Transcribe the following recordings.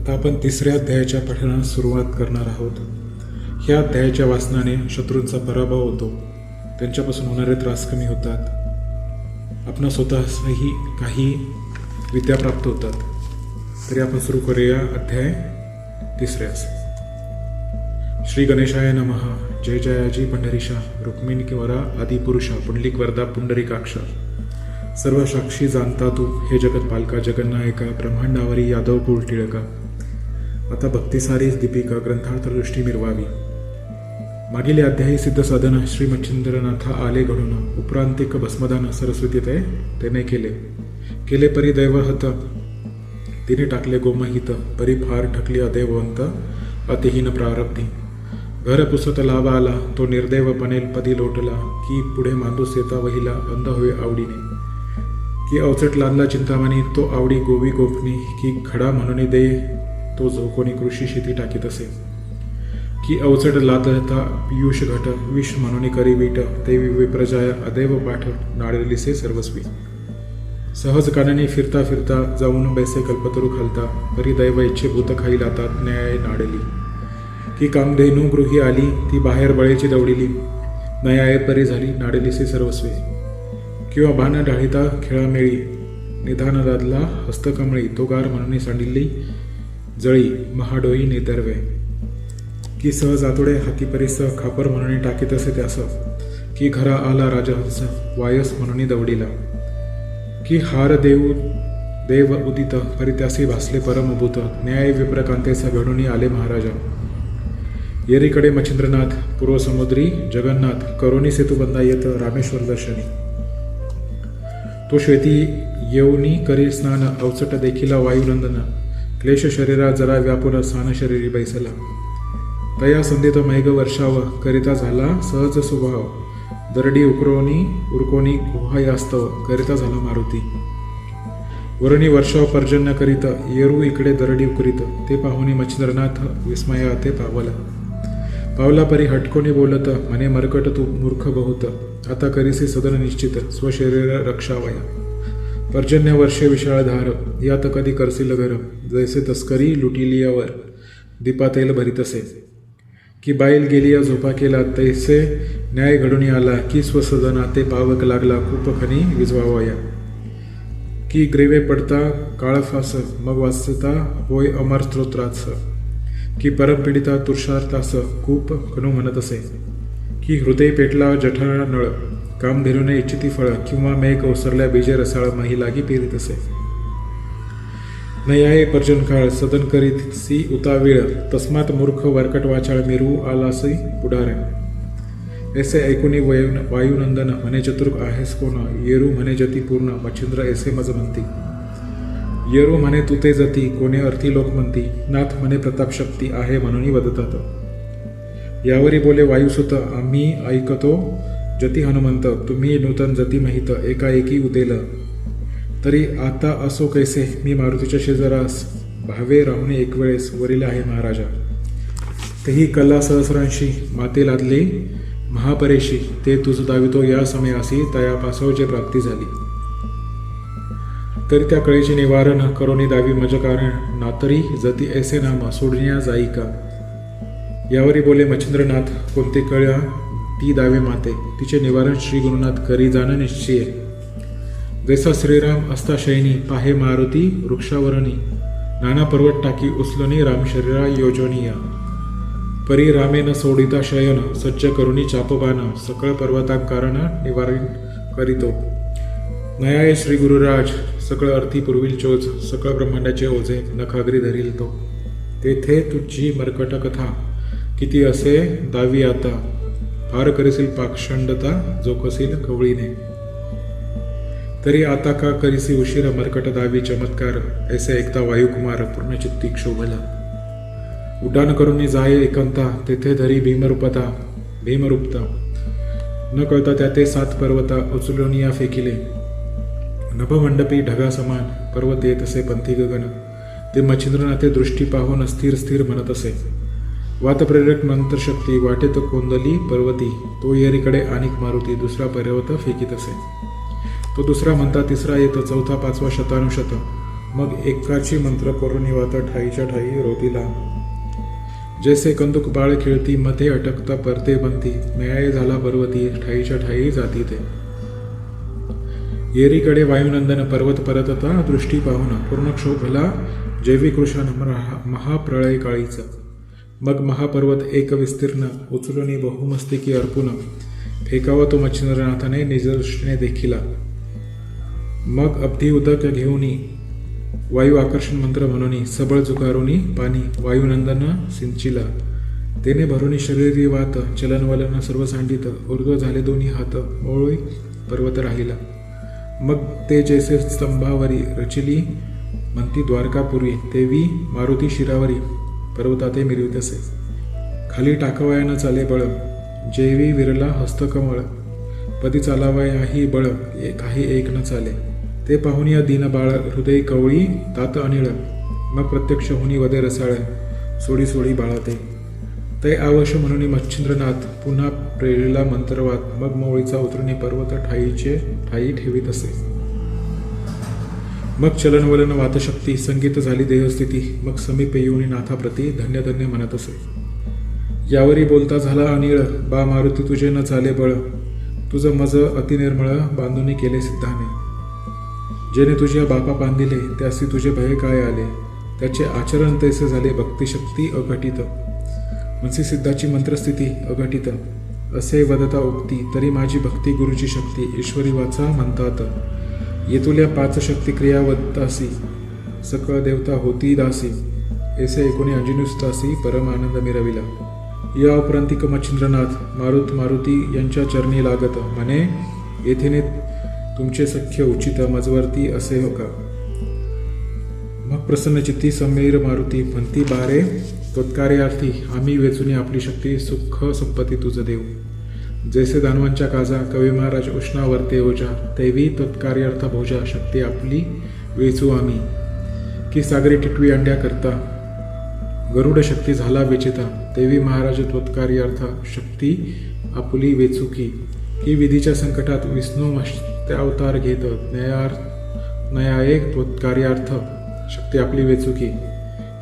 आता आपण तिसऱ्या अध्यायाच्या पठणास सुरुवात करणार आहोत. ह्या अध्यायाच्या वाचनाने शत्रूंचा पराभव होतो. त्यांच्यापासून होणारे त्रास कमी होतात. आपण स्वतःही काही विद्या प्राप्त होतात. तरी आपण सुरू करूया अध्याय तिसऱ्यास. श्री गणेशाय नमः. जय जयाजी पंढरीशा. रुक्मिणी किंवरा आदिपुरुषा पुंडलिक वरदा पुंडरीकाक्ष. सर्व साक्षी जाणता तू हे जगत पालका जगन्नायका ब्रह्मांडावरी यादव कुल टिळका. आता भक्तिसारीच दीपिका ग्रंथार्थ दृष्टी मिरवावी. मागील अध्यायी सिद्ध साधन श्री मच्छिंद्रनाथ आले घडून उपरांतिक भस्मदान सरस्वती ते त्याने केले. केले परी दैवहत तिने टाकले गोमहित परी फार ठकली अदैवंत अतिहीन प्रारब्धी. घर पुसत लाभ आला तो निर्दैव बनेल पदी लोटला की पुढे मांडूस येता वहिला अंध होय आवडीने. की अवचट लांदला चिंतामणी तो आवडी गोवी गोपणी की खडा म्हणून दे तो जो कोणी कृषी शेती टाकीत असे. की अवचड लादता पियुष घट विष म्हणून करी वीट ते विप्रजाय अदैव पाठ नाडलिसे सर्वस्वी. सहज कानाने फिरता फिरता जाऊन बैसे कल्पतरू खालता परी दैव इच्छे भूत खाई लातात न्याय नाडली की कामधेनू गृही आली ती बाहेर बळेची दौडिली. नयाय परी झाली नाडलिसे सर्वस्वी. किंवा भान ढाळिता खेळामेळी निधान दादला हस्तकमळी तो गार म्हणून सांडिली जळी महाडोई नेदरवे की सहज आतोडे हाती परिसह खापर म्हणून टाकीत असे त्यास. की घरा आला राजहंस वायस म्हणून दवडीला. की हार देऊ देव उदित परित्यासी भासले परमभूत न्याय विप्रकांतेचा घडून आले महाराजा. येरीकडे मच्छिंद्रनाथ पूर्वसमुद्री जगन्नाथ करोनी सेतुबंधा येत रामेश्वर दर्शनी. तो श्वेती येऊनी करी स्नान अवचट देखील वायुनंदन. क्लेश शरीरा जरा व्यापून स्थान शरीरी बैसला. तया संधीत मैघ वर्षाव करिता झाला सहज स्वभाव. दरडी उकरोनी उरकोनी गुहायास्तव करिता झाला मारुती. वरणी वर्षाव पर्जन्य करीत येरू इकडे दरडी उकरीत ते पाहुणी मच्छिंद्रनाथ विस्मया ते पावला. पावला परी हटकोनी बोलत मने मरकट तू मूर्ख बहुत. आता करीसी सदन निश्चित स्वशरीर रक्षावया. पर्जन्य वर्षे विशाळधार यात कधी करसील घर जैसे तस्करी लुटिलियावर दीपातेल भरीतसे की बाईल गेली या झोपा केला तैसे न्याय घडून आला की स्वसदना ते पावक लागला खूप खनी विजवावया की ग्रेवे पडता काळफास मग वाचता होय अमर स्तोत्रास की परमपीडिता तुषार्थास खूप खनू म्हणत असे. की हृदय पेटला जठरा नळ. काम धरूने इच्छिती फळं किंवा मेघ ओसरल्या बीजे रसाळ माही लागी पेरीत असे. नयाय पर्जन काळ सदन करीत सी उतावीळ तस्मात मूर्ख वरकट वाचाळ मिरू आलासी पुढारे. ऐसे ऐकुनी वयु वायुनंदन म्हणे चतुर्क आहेस कोण? येरू म्हणे जती पूर्ण मच्छिंद्र ऐसे मज म्हणती. येरू म्हणे तू ते जती कोणे अर्थी लोक म्हणती. नाथ म्हणे प्रताप शक्ती आहे म्हणूनही वदतात. यावरी बोले वायुसुत आम्ही ऐकतो जती हनुमंत तुम्ही नूतन जती माहीत एकाएकी उदेल. तरी आता असो कैसे मी मारुतीच्या शेजारास भावे राहुणे एक वेळेस वरील आहे महाराजा. तेही कला सहस्रांशी माते लादले महापरेशी ते तुझ दावितो या समयासी तया पासवचे प्राप्ती झाली. तरी त्या कळेचे निवारण करोनी दावी मज कारण नातरी जती ऐसे नाम सोडण्या जाई का? यावरी बोले मच्छिंद्रनाथ कोणते कळ्या ती दावे माते. तिचे निवारण श्री गुरुनाथ करी जाणं निश्चय. जैसा श्रीराम असता शैनी पाहे मारुती वृक्षावरणी. नाना पर्वत टाकी उचलनी राम शरीरा योजनीया. परी रामे न सोडिता शयन सज्ज करुणी चापबान. सकळ पर्वतांकारण निवारण करीतो. नयाय श्री गुरुराज सकळ अर्थी पूर्वील चोच सकळ ब्रह्मांडाचे ओझे नखागरी धरील तो. तेथे तुझी मरकट कथा किती असे दावी आता. फार करीसील पाक्षंडता जोकसील कवळीने. तरी आता का करीसी उशीर मरकट दावी चमत्कार ऐसे ऐकता वायुकुमार पूर्णचित्ती क्षोभला. उड्डाण करून जाय एकांता तेथे धरी भीमरूपता भीमरूपता. न कळता त्या ते सात पर्वता उचलूनिया फेकिले. नभमंडपी ढगा समान पर्वत येत असे पंथी गगन. ते मच्छिंद्रनाथे दृष्टी पाहून स्थिर स्थिर म्हणत असे. वातप्रेरक मंत्रशक्ती वाटेत कोंदली पर्वती तो येरीकडे अनेक मारुती दुसरा पर्वत फेकीत असे. तो दुसरा म्हणता तिसरा येत चौथा पाचवा शतानुशत. मग एकाची मंत्र कोरोनी वाता ठाईच्या ठाई रोतीला जैसे कंदुक बाळ खेळती मध्ये अटकता परते बनती न्याय झाला पर्वती ठाईच्या ठाई जाती ते. येरीकडे वायुनंदन पर्वत परतता दृष्टी पाहून पूर्ण क्षोभला जैवी कृष्ण महाप्रळय काळीचा मग महापर्वत एक विस्तीर्ण उचलून बहुमस्तिकी अर्पून फेकावा तो मच्छिंद्रनाथाने निजदृष्टीने देखिला. मग अब्धी उदक घेऊनी वायू आकर्षण मंत्र म्हणून सबळ जुकारुनी पाणी वायुनंदन सिंचिला. तेने भरुनी शरीरी वात चलनवलन सर्व सांडित ऊर्ध्व झाले दोन्ही हात मोळी पर्वत राहिला. मग ते जैसे स्तंभावरी रचिली म्हणती द्वारकापुरी देवी मारुती शिरावरी. पर्वताते मिरवितसे खाली टाकवयानं चाले बळ जेवी विरला हस्तकमळ. पदी चालावयाही बळ ए- काही एक न चाले. ते पाहून या दिन बाळ हृदय कवळी तात अनिळ. मग प्रत्यक्ष हुनी वदे रसाळ. सोडी सोडी बाळाते ते. आवश्य म्हणून मच्छिंद्रनाथ पुन्हा प्रेरिला मंत्रवात. मग मोळीचा उतरुनी पर्वत ठाईचे ठाई ठेवीत असे. मग चलनवलन वातशक्ती संगीत झाली देहस्थिती मग समीप येऊन नाथाप्रती धन्य धन्य म्हणत असे. यावरी बोलता झाला अनिळ बा मारुती तुझे न झाले बळ. तुझं मज अतिनिर्मळ बांधूनी केले सिद्धाने. जेने तुझ्या बापा बांधिले त्यासी तुझे भय काय आले? त्याचे आचरण तैसे झाले भक्तिशक्ती अघटित. म्हणजे सिद्धाची मंत्रस्थिती अघटित. असे वदता उक्ती तरी माझी भक्ती गुरुची शक्ती ईश्वरी वाचा म्हणतात. येतुल्या पाच शक्ती सकळ देवता होती दासी ऐसे एकोणी अंजिनुस्तासी परम आनंद मिरविला या उपरांतिक मच्छिंद्रनाथ मारुत मारुती यांच्या चरणी लागत म्हणे येथेने तुमचे सख्य उचित मजवरती असे हो का? मग प्रसन्न चित्ती समीर मारुती म्हणती बारे तत्कार्यार्थी आम्ही वेचून आपली शक्ती सुख संपत्ती तुझं देऊ. जैसे दानवांच्या काजा कवी महाराज उष्णावर्ते ओजा तैवी तत्कार्यर्थ भोजा शक्ती आपली वेचू आम्ही. की सागरी टिटवी अंड्या करता गरुड शक्ती झाला वेचिता देवी महाराज त्वत्कार्यार्थ शक्ती आपली वेचुकी की. विधीच्या संकटात विष्णू अवतार घेत न्यायार्थ एक त्वत्कार्यार्थ शक्ती आपली वेचुकी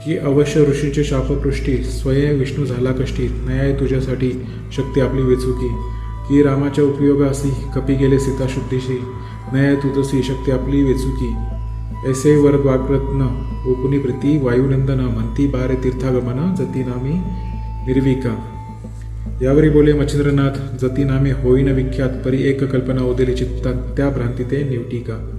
की अवश्य ऋषींची शापपृष्टी स्वयं विष्णू झाला कष्टी नयाय तुझ्यासाठी शक्ती आपली वेचुकी की. रामाच्या उपयोगासी कपी गेले सीता शुद्धीशी नयाय तुझसी शक्ती आपली वेचुकी ऐसे वर्ग वाग्रत्न ओकुनी प्रीती वायुनंदन म्हणती बारे तीर्थागमन जती नामी निर्विका यावरी बोले मच्छिंद्रनाथ जती नामे होईन विख्यात परी एक कल्पना उदेली चित्तात त्या भ्रांती ते निवटिका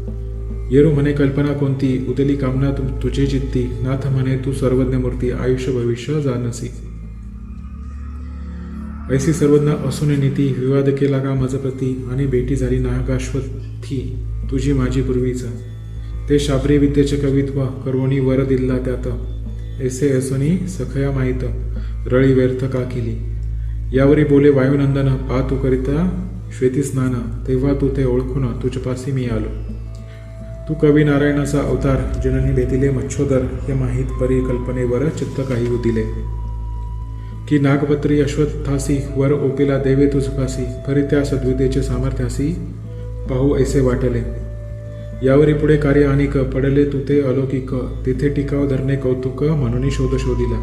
येरू म्हणे कल्पना कोणती? उदली कामना तु तुझे चित्ती. नाथ म्हणे तू सर्वज्ञ मूर्ती आयुष्य भविष्य जानसी ऐसी सर्वज्ञ असून नीती. विवाद केला का मज प्रती? आणि भेटी झाली नागाश्वथी तुझी माझी पूर्वीचा. ते शाबरी विद्येचे कवित्व. करवणी वर दिला त्यात. ऐसे असुनी सखया माहीत. रळी व्यर्थ का केली? यावरी बोले वायुनंदन पा तू करिता श्वेती स्नान. तेव्हा तू ते ओळखून तुझ्यापासी मी आलो. तू कवी नारायणाचा अवतार जननी बेतिले मच्छोदर या माहीत परिकल्पनेवर चित्त काही उदिले की नागपत्री अश्वत्थासी वर ओपिला देवे तुझपासी फरी त्या सद्वितेचे सामर्थ्यासी पाहू ऐसे वाटले. यावरी पुढे कार्य अनिक पडले तू ते अलौकिक तिथे टिकाव धरणे कौतुक म्हणून शोध शोधिला.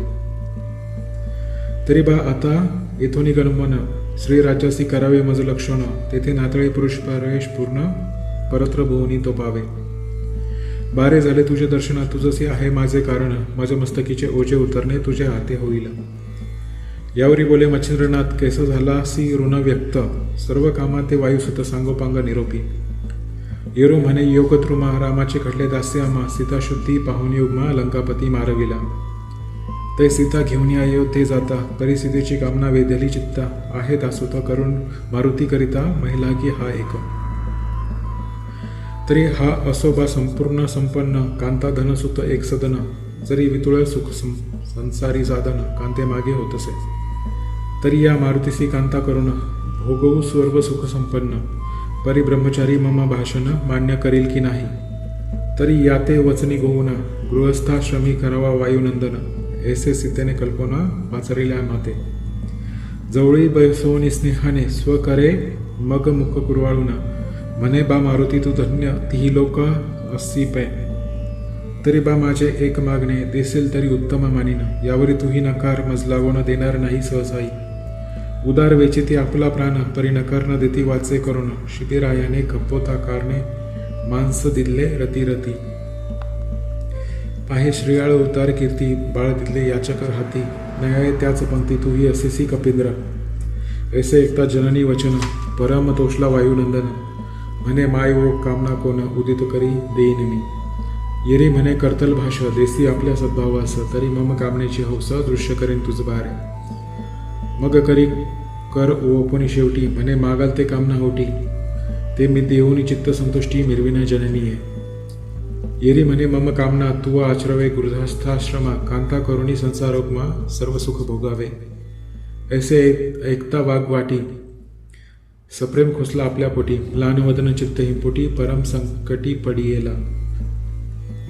तरी बा आता येथोनी गणमन श्रीराज्यासी करावे मज लक्षण तेथे नातळी पुरुष परेश पूर्ण परत्र भुवनी तो पावे. बारे झाले तुझे दर्शनात तुझसे आहे माझे कारण. माझ्या मस्तकीचे ओझे उतरणे तुझ्या हाते होईल. यावरी बोले मच्छिंद्रनाथ कैसा झाला सी ऋण व्यक्त. सर्व कामात ते वायुसुत सांगोपांग निरोपी. येरो म्हणे योगत्रुमा रामाचे घडले दास्य आम्हा सीता शुद्धी पाहून युगमा लंकापती मारविला. ते सीता घेऊन अयोध्ये जाता. परिस्थितीची कामना वेधली चित्ता. आहे दासुता करून मारुती करिता महिला की हा एक. तरी हा असोबा संपूर्ण संपन्न कांता धनसुत एक सदन जरी वितुळ सुख संसारी साधन कांते मागे होत असे तरी या मारुतीसी कांता करून भोगवू सर्व सुख संपन्न परिब्रह्मचारी मम भाषण मान्य करील की नाही? तरी याते वचनी गोवून गृहस्थाश्रमी करावा वायुनंदन ऐसे सीतेने कल्पना वाचरिल्या माते. जवळी बैसोनी स्नेहाने स्वकरे मग मुख कुरवाळून म्हणे बा मारुती तू धन्य तीही लोक अस्सी पै तरी बा माझे एक मागणे देसेल तरी उत्तम मानिन. यावरी तूही नकार मज देणार नाही सहसाई. उदार वेचिती आपला प्राण परी नकार न देती वाचे करून शिबिरायाने खप्पोता कारणे मांस दिले रती रती. पाहे श्रीयाळ उतार कीर्ती बाळ दिले याचकर हाती. नयाय त्याच पंक्ती तुही असेसी कपिंद्र. ऐसे एकता जननी वचन परम तोषला वायुनंदन म्हणे माय ओ कामना कोण उदित करी देईन मी. येरी म्हणे कर्तल भाष देसी आपल्या सद्भावास तरी मम कामनेची हौस दृश्य करेन तुझ बारे. मग करी कर ओपणी शेवटी म्हणे मागाल ते कामना होटी. ते मी देऊनी चित्त संतुष्टी मिरविना जननीये. येरी म्हणे मम कामना तू आचरवे गृहस्थाश्रमा कांता करुणी संसारोगमा सर्व सुख भोगावे. ऐसे ऐक- ऐकता वाघ वाटी सप्रेम खोसला आपल्या पोटी लहानवदन चित्त हिंपोटी परम संकटी पडियेला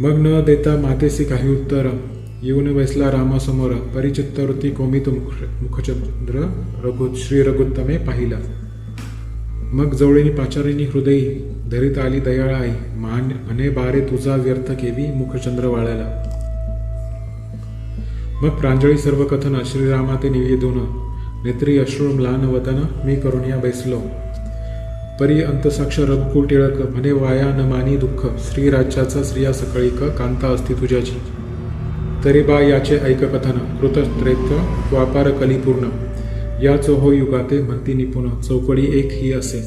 मग न देता मातेसी काही उत्तर येऊन बसला रामासमोर परिचित्तवृत्ती कोमित मुखचंद्र रघु श्री रघुत्तमे पाहिला. मग जवळीनी पाचारिणी हृदयी धरीत आली दयाळ आई मान अने बारे तुझा व्यर्थ केवी मुखचंद्र वाळ्याला. मग प्रांजळी सर्व कथन श्रीरामा ते निवेदून नेत्री अश्रू लहान वतन मी करुणिया बैसलो. परी अंतसाक्ष रघुकुल टिळक म्हणे वाया न मानी दुःख. श्रीराज्याचा स्त्रिया सकळीक कांता असती तुझ्याची. तरी बा याचे ऐक कथन कृतत्रैत्य व्यापार कलिपूर्ण. या चोहो युगाते म्हणती निपुण चौकडी एक ही असे.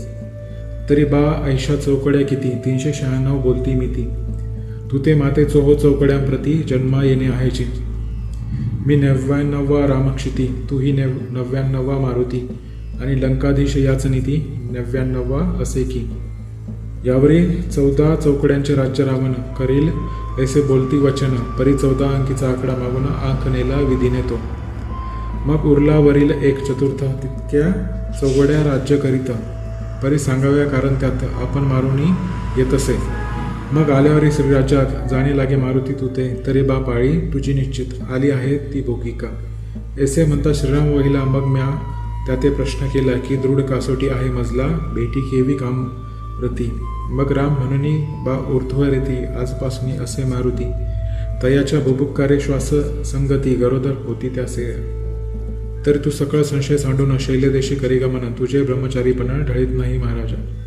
तरी बा ऐशा चौकड्या किती तीनशे शहाण्णव बोलती मी ती तुते माते चोहो चौकड्यांप्रती जन्मा येणे आहेची मी नव्याण्णवा रामक्षिती तूही नव नव्याण्णवा मारुती आणि लंकाधीश याच नीती नव्याण्णवा असे की. यावरी चौदा चौकड्यांचे राज्य रावण करील ऐसे बोलती वचन परी चौदा अंकीचा आकडा मागून आंख नेला नेतो. मग उरलावरील एक चतुर्थ तितक्या चौघड्या राज्य करीत परी सांगाव्या कारण त्यात आपण मारुनी येत असे. मग आल्यावरी श्रीराज्यात जाणे लागे मारुती तुते तरी बा पाळी तुझी निश्चित. आली आहे ती भोगिका. ऐसे म्हणता श्रीराम वहिला मग म्या त्याते प्रश्न केला की दृढ कासोटी आहे मजला भेटी केवी काम रती. मग राम म्हणनी बा ऊर्ध्व रेती आजपासून असे मारुती. तयाच्या बुबुक्कारे श्वास संगती गरोदर होती त्यासे. तर तू सकळ संशय सांडून शैल्यदेशी करी गमन तुझे ब्रह्मचारीपणा ढळीत नाही महाराजा.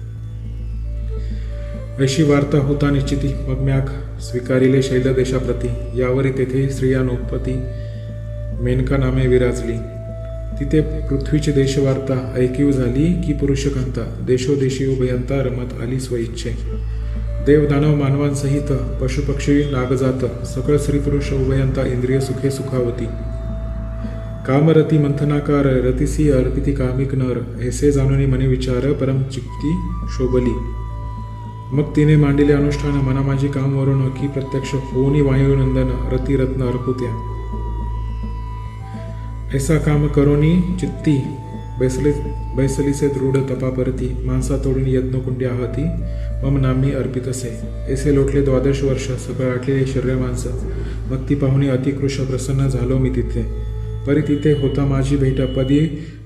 अशी वार्ता होता निश्चिती. मग म्याक स्वीकारिले शैलदेशाप्रती. यावरी तेथे स्त्रियानोत्पत्ती मेनका नामे विराजली. तिथे पृथ्वीची देशवार्ता ऐकीव झाली की पुरुषकांता. देशोदेशी उभयंता रमत आली स्वइच्छे. देव दानव मानवांसहित पशुपक्षी नागजात. सकळ स्त्री पुरुष उभयंता इंद्रिय सुखे सुखावती. कामरती मंथनाकार रतिसी अर्पिती कामिक नर. ऐसे जाणूनी मने विचार परम चित्ती शोभली. मग तिने मांडिले अनुष्ठान मना माझी काम वरून की प्रत्यक्ष होनी वायुनंदन रतिरत्न अर्पुत्या. ऐसा काम करोनी चित्ती बैसले बैसलीसे दृढ तपापरती माणसा तोडून यज्ञकुंडी आहती मम नामी अर्पित असे ऐसे लोटले द्वादश वर्ष सगळं आटलेले शरीर माणसं. मग ती पाहुणे अतिकृश प्रसन्न झालो मी तिथे. परी तिथे होता माझी भेट पदी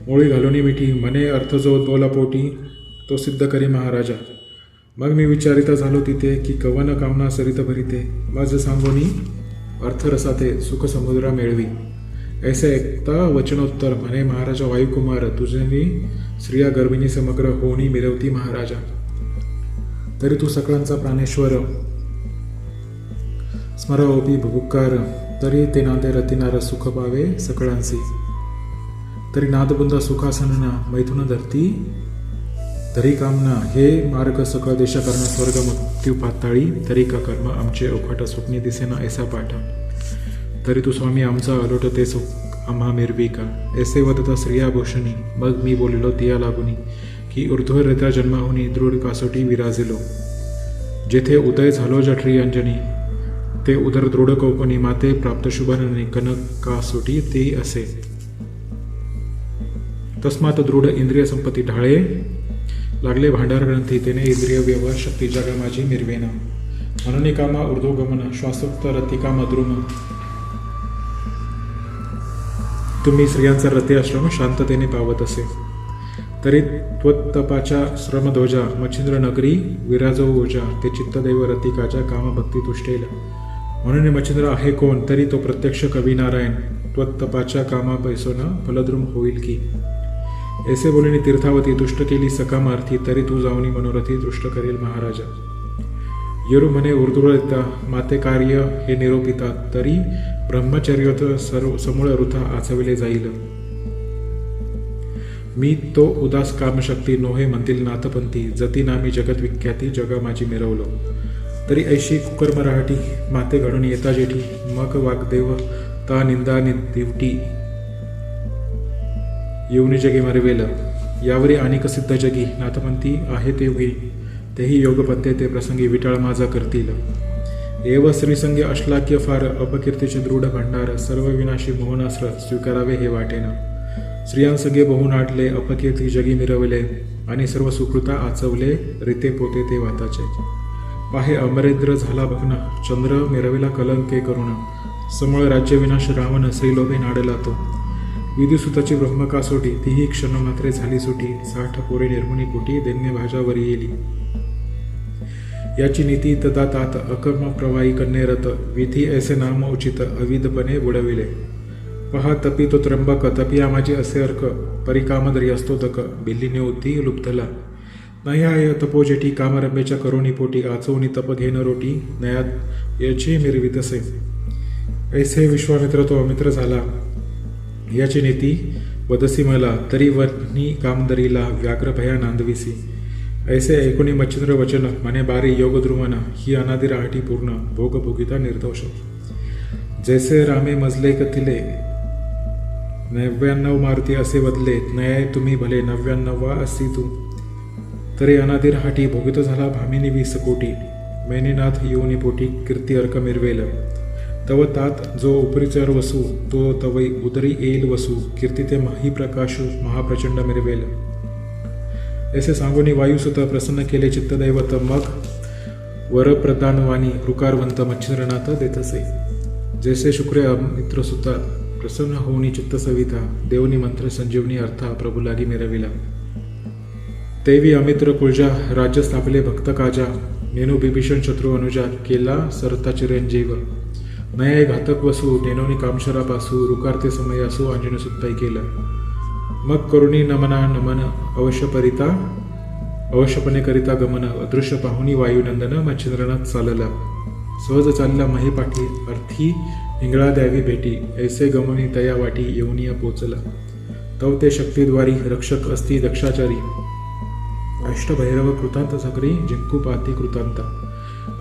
मोळी घालूनी मिठी मने अर्थ जो बोला पोटी तो सिद्ध करी महाराजा. मग मी विचारिता झालो तिथे की कवन कामना सरित भरिते. माझ सांगोनी अर्थरसाते सुख समुद्रा मेळवी. ऐसे ऐकता वचनोत्तर म्हणे महाराजा वायुकुमार तुझ्यानी स्त्रिया गर्भिणी समग्र होणी मिरवती महाराजा. तरी तू सकळांचा प्राणेश्वर. स्मरवपी भुक्कार तरी ते नादे रतिनार सुख पावे सकळांसी. तरी नादबुंदा सुखासनना मैथुन धरती तरी कामना हे मार्ग सकळ देशा कर्ण स्वर्ग मृत्यू पाताळी तरी का कर्म आमचे अवघाट स्वप्ने दिसेना ऐसा पाठ. तरी तू स्वामी आमचा अलोट ते सुख आम्हा मिरवी का. ऐसे वदता स्त्रियाभूषणी मग मी बोललो तिया लागुनी की ऊर्ध्वरित्या जन्माहुनी दृढ कासोटी विराजिलो. जेथे उदय झालो जठरी अंजनी ते उदर दृढ कौकणी माते प्राप्त शुभानने कनक कासोटी ते असे. तस्मात दृढ इंद्रिय संपत्ती ढाळे लागले भांडार ग्रंथी तेने इंद्रिय व्यवहार शक्ती जगा माझी मिरवेना म्हणून कामा ऊर्ध्वगमन श्वासोक्त रतिका मद्रुम. तुम्ही स्त्रियांचा रती आश्रम शांततेने पावत असे. तरी त्वत्तपाच्या श्रमध्वजा मच्छिंद्र नगरी विराजो ओजा ते चित्तदैव रतिकाच्या कामभक्ती तुष्टेल म्हणून मच्छिंद्र आहे कोण? तरी तो प्रत्यक्ष कवी नारायण. त्वत्तपाच्या कामा पैसोना फलद्रुम होईल की? ऐसे बोलणी तीर्थावती तुष्ट केली सकामार्थी तरी तू जाऊनी मनोरथी तुष्ट करील महाराजा. यरु म्हणे उर्दुरता माते कार्य हे निरोपिता तरी ब्रह्मचर्यत सर्व समूळ वृथा आचविले जाईल. मी तो उदास कामशक्ती नोहे म्हणतील नाथपंथी जती नामी जगत विख्याती जगा माझी मिरवलो. तरी ऐशी कुकर माते घडून येता जेठी मग वाग्देव ता निंदा दिवटी येऊनी जगी मरवेल यावरी अनेक सिद्ध जगी नाथपंथी आहेत योगी तेही योगपंथे ते प्रसंगी विटाळ माझा करतील. एव श्रीसंगे अश्लाक्य फार अपकीर्तीचे दृढ भंडार सर्व विनाशी मोहनास्र स्वीकारावे हे वाटेन. स्त्रियांसंगे बहु नाटले अपकीर्ती जगी मिरवले आणि सर्व सुकृता आचवले रिते पोते ते वाताचे. पाहे अमरेंद्र झाला भग्न चंद्र मिरविला कलंके करुण. समूळ राज्यविनाश रावण श्रीलोभे नाडला तो. विधिसुताची ब्रह्मकासोटी तीही क्षण मात्रे झाली सुटी. साठ पोरे निर्मुनी पोटी दैन्य भाजावर येली. याची नीती तदा तात अकर्म प्रवाही कन्येरत विधी ऐसे नाम उचित अविधपणे बुडविले. पहा तपी तो त्र्यंबक तपिया माझी असे अर्क. परिकामदरी असतो तक. बिल्लीने होती लुप्तला नया आय तपोजेटी कामरंबेच्या करोणी पोटी. आचवणी तप घेण रोटी. नयात याची मिरवितसे ऐसे विश्वामित्र तो अमित्र झाला. याची नीती वदसी मला तरी वनी कामदरीला व्याघ्र भया नांदविसी. ऐसे ऐकुणी मच्छिंद्र वचन मने बारी योग ही अनादी राहटी पूर्ण भोगभोगिता निर्दोष. जैसे रामे मजले कथिले नव्याण्णव मारुती असे बदले नये तुम्ही भले नव्याण्णवा असी तू तरी अनादी राहटी भोगित झाला भामिनी वीस कोटी. मैनीनाथ योनी पोटी कीर्ती अर्क मिरवेल. तव तात जो उपरिचर वसू तो तवई उदरी येईल वसू कीर्ती ते माही प्रकाशू महाप्रचंड मिरवेल। ऐसे सांगोनी वायुसुत प्रसन्न केले चित्तदैवत मग वरप्रदानवाणी रुकारवंत मच्छिंद्रनाथ देतसे। जैसे शुक्र मित्रसुता प्रसन्न होऊनी चित्त सविता देवनी मंत्र संजीवनी अर्था प्रभुलागी मिरविला। देवी अमित्र कुळजा राज्य स्थापले भक्त काजा मेनू बिभीषण शत्रू अनुजा केला सरता चिरंजीव। नये घातक वसू नेनोनी कामशरापासू रुकारते समय असू अंजनी सुत्ताई केलं. मग करुणी नमना नमन अवश्य परिता अवश्यपणे करिता गमन अदृश्य पाहुनी वायुनंदन मच्छिंद्रनाथ चालला. सहज चालला महेपाठी अर्थी हिंगळा द्यावी भेटी ऐसे गमनी तया वाटी येऊनिया पोचला. तव ते शक्तीद्वारी रक्षक असती दक्षाचारी. अष्टभैरव कृतांत सकरी जिंकू पाती कृतांता.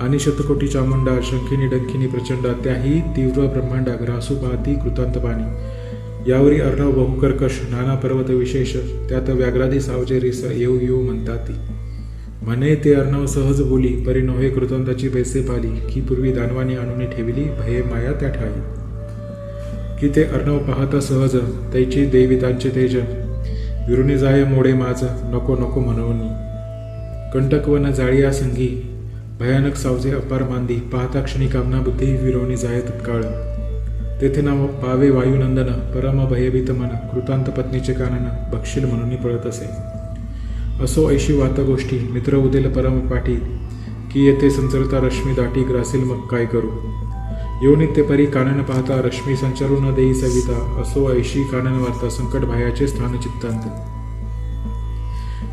आणि शतकोटी चामुंडा शंखिनी डंखिनी प्रचंडा त्याही तीव्र ब्रह्मांडा ग्रासू पाहती कृतांत पाणी यावरी अर्णव बहुकर्कश नाना पर्वत विशेष त्यात व्याघ्रादी सावजे रिस येऊ येऊ म्हणताती म्हणे ते अर्णव सहज बोली परी नोहे कृतांताची बैसे पाली की पूर्वी दानवानी आणून ठेविली भये माया त्या ठाई. की ते अर्णव पाहता सहज तैची देवितांचे तेज विरुणी जाय मोडे माझ नको नको म्हणून कंटकवन जाळिया संगी भयानक सावजे अपार मांदी पाहता क्षणी कामना बुद्धी विरवणी जाय तत्काळ तेथे नाव पावे वायुनंदन परम भयभीत मन कृतांत पत्नीचे कानन बक्षील म्हणून पळत असे. असो ऐशी वात गोष्टी मित्र उदेल परम पाठी की येथे संचरता रश्मी दाटी ग्रासील मग काय करू? येऊन ते परी कानन पाहता रश्मी संचारू न देई सविता असो ऐशी कानन वार्ता संकट भायाचे स्थान चित्तांत.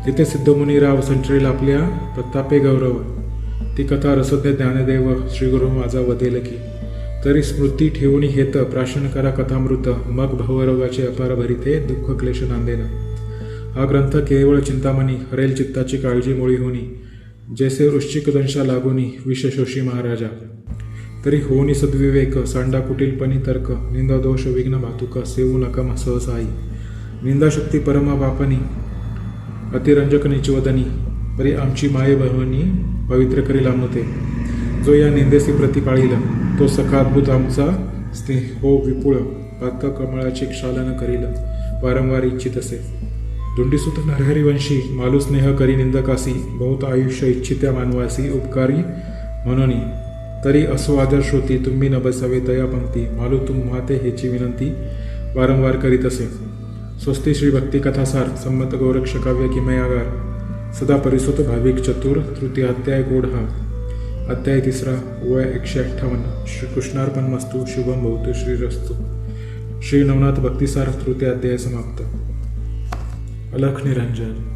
तिथे सिद्धमुनीराव संचरेल आपल्या प्रतापे गौरव ती कथा रसज्ञ ज्ञानदेव श्रीगुरु माझा वदेल की. तरी स्मृती ठेवून हेत प्राशन करा कथामृत मग भवरोगाचे अपार भरिते दुःख क्लेश नांदेन. हा ग्रंथ केवळ चिंतामणी हरेल चित्ताची काळजी मुळी होणी जैसे वृश्चिक दंशा लागोनी विषशोषी महाराजा. तरी होनी सद्विवेक सांडा कुटीलपणी तर्क निंदा दोष विघ्न भातुक सेवू नका सहसाई. निंदाशक्ती परमा बापनी अतिरंजक निचवदनी परी आमची माये भवनी पवित्र करील आमते. जो या निंदेसी प्रतिपाळील तो सखा आमचा स्नेह हो विपुळ पात कमळाची क्षालन करील वारंवार इच्छित असे. दुंडीसुत नरहरिवंशी मालुस्नेह करी निंदकासी बहुत आयुष्य इच्छित्या मानवासी उपकारी म्हणून. तरी असो आदर्श होती तुम्ही न बसावे तया पंक्ती मालू तुम्हाते ह्याची विनंती वारंवार करीत असे. स्वस्ती श्री भक्तिकथासार संमत गौरक्ष काव्य किमयागार सदा परिसुत भाविक चतुर तृतीयाध्याय गोड हा. अध्याय तिसरा वय एकशे अठ्ठावन्न. श्री कृष्णार्पण मस्तू शुभम भवतु श्रीरस्तु. श्री नवनाथ भक्तिसार तृतीय अध्याय समाप्त. अलख निरंजन.